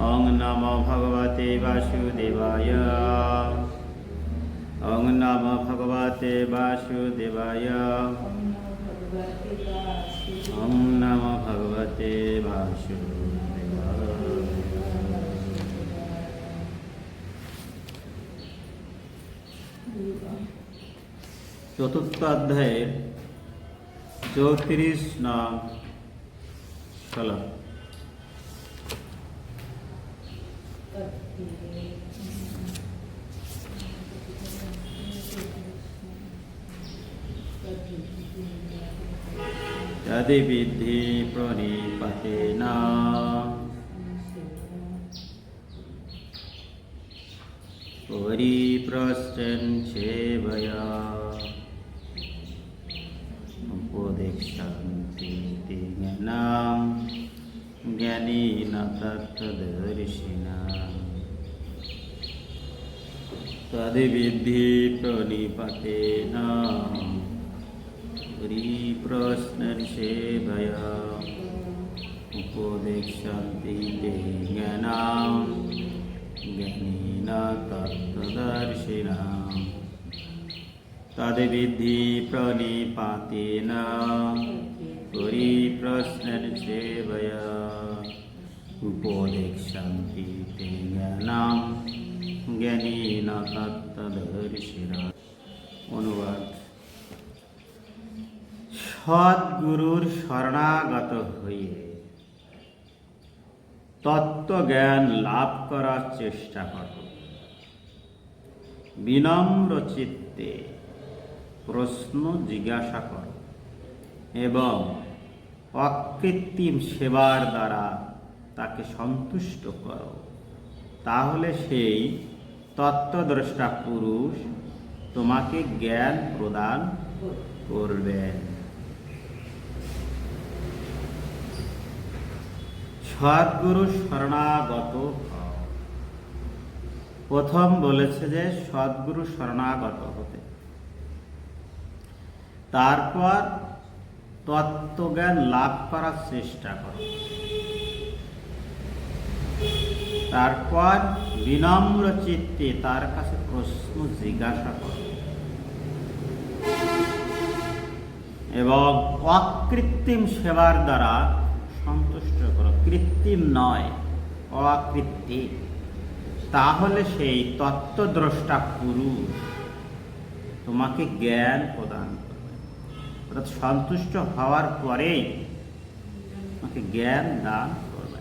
ওং নমো ভগবতে বাসুদেবায় ওং নমো ভগবতে বাসুদেবায় ওং নমো ভগবতে বাসুদেবায় চতুর্থ অধ্যায়ের চৌত্রিশ নং শ্লোক তদিবিদ্ধি প্রণিপতেন পরিপ্রশ্চন সেবয়া উপদেশান্তি জ্ঞানাম জ্ঞানীন তত্ত্বদর্শিনা তদিবিদ্ধি প্রণিপতেন तद्विद्धि प्रणिपतेन परिप्रश्नसेवया उपदेक्षन्ति ते ज्ञानं ज्ञानेन तत्तदर्शिना तद्विद्धि प्रणिपातेन परिप्रश्नसेवया उपदेक्षन्ति ते ज्ञानं জ্ঞানীন তত্তদর্শিনা অনুবাদ সদ্গুরুর শরণাগত হয়ে তত্ত্বজ্ঞান লাভ করার চেষ্টা কর। বিনম্র চিত্তে প্রশ্ন জিজ্ঞাসা কর এবং অকৃত্রিম সেবার দ্বারা তাকে সন্তুষ্ট করো। তাহলে সেই তত্ত্বদ্রষ্টা পুরুষ তোমাকে জ্ঞান প্রদান করবেন। সদ্গুরু শরণাগত প্রথম বলেছে যে সদ্গুরু শরণাগত হতে। তারপর তত্ত্বজ্ঞান লাভ করার চেষ্টা করো। তারপর বিনম্র চিত্তে তার কাছে প্রশ্ন জিজ্ঞাসা করো। এবং অকৃত্রিম সেবার দ্বারা সন্তুষ্ট করো। কৃত্রিম নয়, অকৃত্রিম। তাহলে সেই তত্ত্বদ্রষ্টা পুরুষ তোমাকে জ্ঞান প্রদান করবে। অর্থাৎ সন্তুষ্ট হওয়ার পরেই তোমাকে জ্ঞান দান করবে।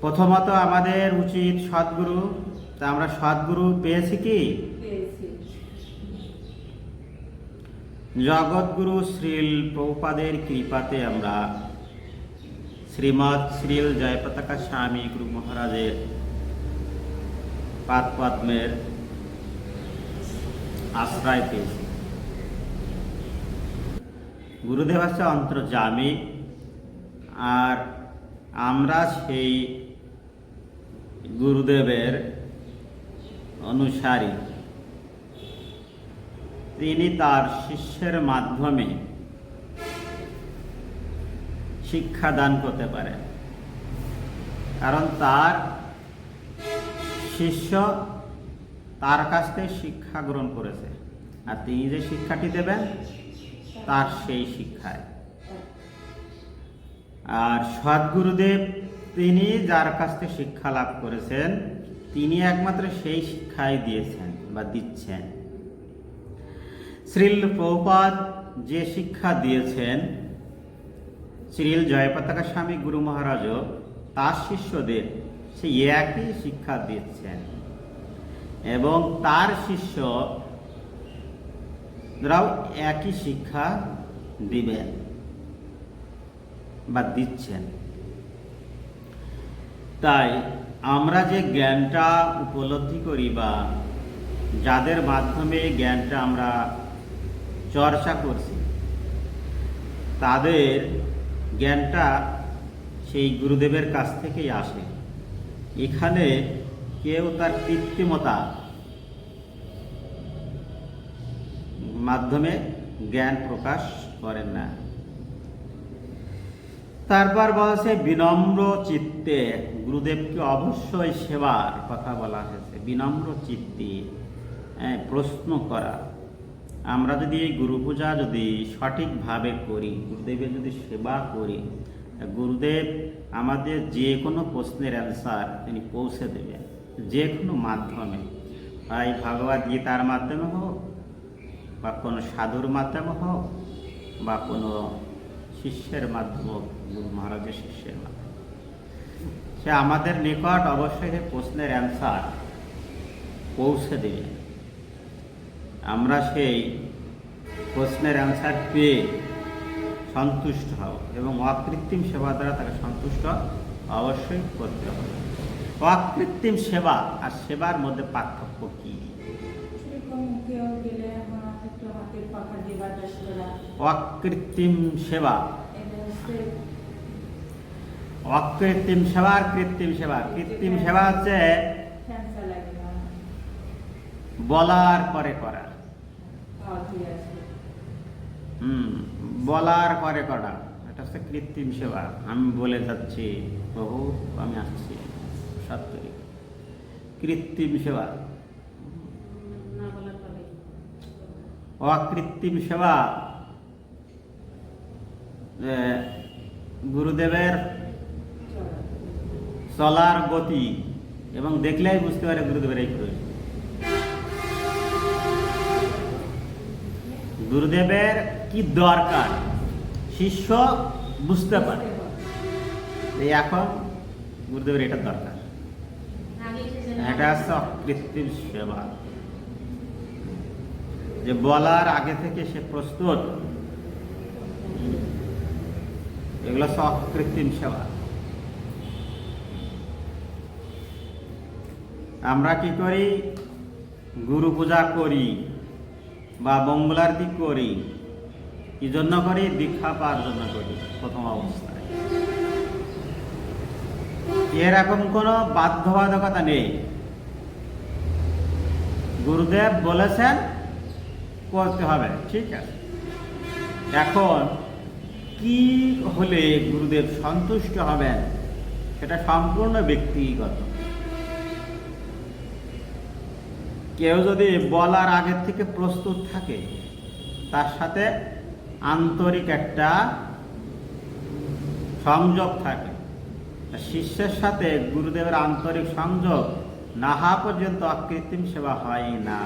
প্রথমত আমাদের উচিত সদ্গুরু। তা আমরা সদ্গুরু পেয়েছি কি? জগৎগুরু শ্রীল প্রভুপাদের কৃপাতে আমরা শ্রীমৎ শ্রীল জয়পতাকা স্বামী গুরু মহারাজের পাদ পদ্মের আশ্রয় পেয়েছি। গুরুদেব হচ্ছে অন্তর্জামী আর আমরা সেই গুরুদেবের অনুসারী। তিনি তার শিষ্যের মাধ্যমে শিক্ষা দান করতে পারেন। কারণ তার শিষ্য তার কাছ থেকে শিক্ষা গ্রহণ করেছে। আর তিনি যে শিক্ষাটি দেবেন, তার সেই শিক্ষায় আর সদ্গুরুদেব তিনি যার কাছ থেকে শিক্ষা লাভ করেছেন, তিনি একমাত্র সেই শিক্ষাই দিয়েছেন বা দিচ্ছেন। শ্রীল প্রভুপাদ যে শিক্ষা দিয়েছেন, শ্রীল জয়পতাকা স্বামী গুরু মহারাজও তার শিষ্যদের সেই একই শিক্ষা দিচ্ছেন। এবং তার শিষ্য রাও একই শিক্ষা দিবেন বা দিচ্ছেন। তাই আমরা যে জ্ঞানটা উপলব্ধি করি বা যাদের মাধ্যমে জ্ঞানটা আমরা চর্চা করছি। তাদের জ্ঞানটা সেই গুরুদেবের কাছ থেকেই আসে। এখানে কেউ তার কৃত্রিমতা মাধ্যমে জ্ঞান প্রকাশ করেন না। তারপর বলছে বিনম্র চিত্তে গুরুদেবকে অবশ্যই সেবার কথা বলা হয়েছে। বিনম্র চিত্তে হ্যাঁ, প্রশ্ন করা। আমরা যদি এই গুরু পূজা যদি সঠিকভাবে করি, গুরুদেবের যদি সেবা করি গুরুদেব আমাদের যে কোনো প্রশ্নের অ্যান্সার তিনি পৌঁছে দেবেন, যে কোনো মাধ্যমে। হয় ভগবদ গীতার মাধ্যমে হোক, বা কোনো সাধুর মাধ্যমে হোক, বা কোনো শিষ্যের মাধ্যমে হোক, গুরু মহারাজের শিষ্যের মাধ্যমে। সে আমাদের নিকট অবশ্যই প্রশ্নের অ্যান্সার পৌঁছে দেবে। আমরা সেই প্রশ্নের অ্যান্সার পেয়ে সন্তুষ্ট হব এবং অকৃত্রিম সেবা দ্বারা তাকে সন্তুষ্ট অবশ্যই করতে হবে। অকৃত্রিম সেবা আর সেবার মধ্যে পার্থক্য কী? অকৃত্রিম সেবা। অকৃত্রিম সেবা আর কৃত্রিম সেবা। কৃত্রিম সেবা হচ্ছে বলার পরে করা হুম, বলার পরে করা এটা হচ্ছে কৃত্রিম সেবা। আমি বলে যাচ্ছি, প্রভু, আমি আসছি। সত্যি কৃত্রিম সেবা। অকৃত্রিম সেবা গুরুদেবের চলার গতি। এবং দেখলেই বুঝতে পারে গুরুদেবের এই প্রয়োজন। গুরুদেবের কি দরকার? শিষ্য বুঝতে পারে। যে এখন গুরুদেবের এটা দরকার। এটা হচ্ছে অকৃত্রিম সেবা। যে বলার আগে থেকে সে প্রস্তুত, এগুলো হচ্ছে অকৃত্রিম সেবা। আমরা কি করি? গুরু পূজা করি। বা মঙ্গলারতি করি, কি জন্য করি? দীক্ষা পাওয়ার জন্য করি, প্রথম অবস্থায়। এরকম কোনো বাধ্যবাধকতা নেই। গুরুদেব বলেছেন, করতে হবে, ঠিক আছে। এখন, কি হলে গুরুদেব সন্তুষ্ট হবেন? সেটা সম্পূর্ণ ব্যক্তিগত। কেউ যদি বলার আগের থেকে প্রস্তুত থাকে, তার সাথে আন্তরিক একটা সংযোগ থাকে। শিষ্যের সাথে গুরুদেবের আন্তরিক সংযোগ না হওয়া পর্যন্ত অকৃত্রিম সেবা হয় না।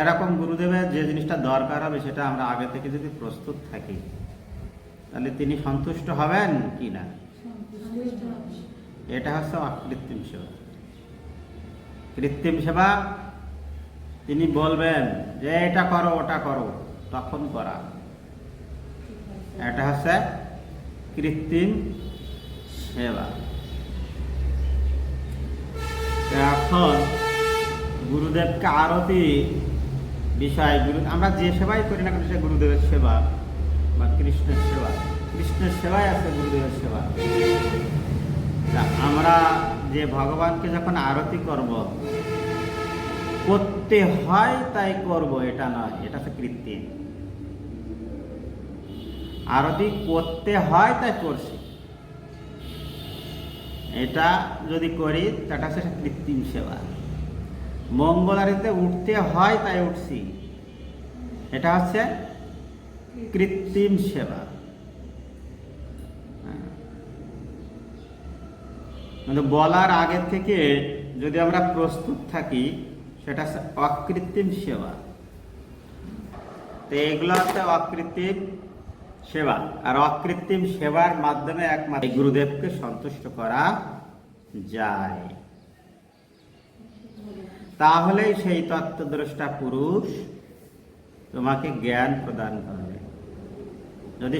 এরকম গুরুদেবের যে জিনিসটা দরকার হবে, সেটা আমরা আগে থেকে যদি প্রস্তুত থাকি, তাহলে তিনি সন্তুষ্ট হবেন কি না। এটা হচ্ছে অকৃত্রিম সেবা। কৃত্রিম সেবা, তিনি বলবেন যে, এটা করো, ওটা করো, তখন করা। এটা হচ্ছে কৃত্রিম সেবা। এখন গুরুদেবকে আরতি বিষয়, গুরু আমরা যে সেবাই করি না সে গুরুদেবের সেবা বা কৃষ্ণের সেবা। কৃষ্ণের সেবাই আছে গুরুদেবের সেবা। আমরা যে ভগবানকে যখন আরতি করব, করতে হয় তাই করব, এটা নয়, এটা হচ্ছে কৃত্রিম। আরতি করতে হয় তাই করছি। এটা যদি করি সেটা হচ্ছে কৃত্রিম সেবা। মঙ্গল আরতিতে উঠতে হয় তাই উঠছি। এটা হচ্ছে কৃত্রিম সেবা হ্যাঁ। কিন্তু বলার আগে থেকে যদি আমরা প্রস্তুত থাকি, সেটা হচ্ছে অকৃত্রিম সেবা। তো এগুলো হচ্ছে অকৃত্রিম সেবা। আর অকৃত্রিম সেবার মাধ্যমে একমাত্র গুরুদেবকে সন্তুষ্ট করা যায়। তাহলেই সেই তত্ত্বদ্রষ্টা পুরুষ তোমাকে জ্ঞান প্রদান করবে যদি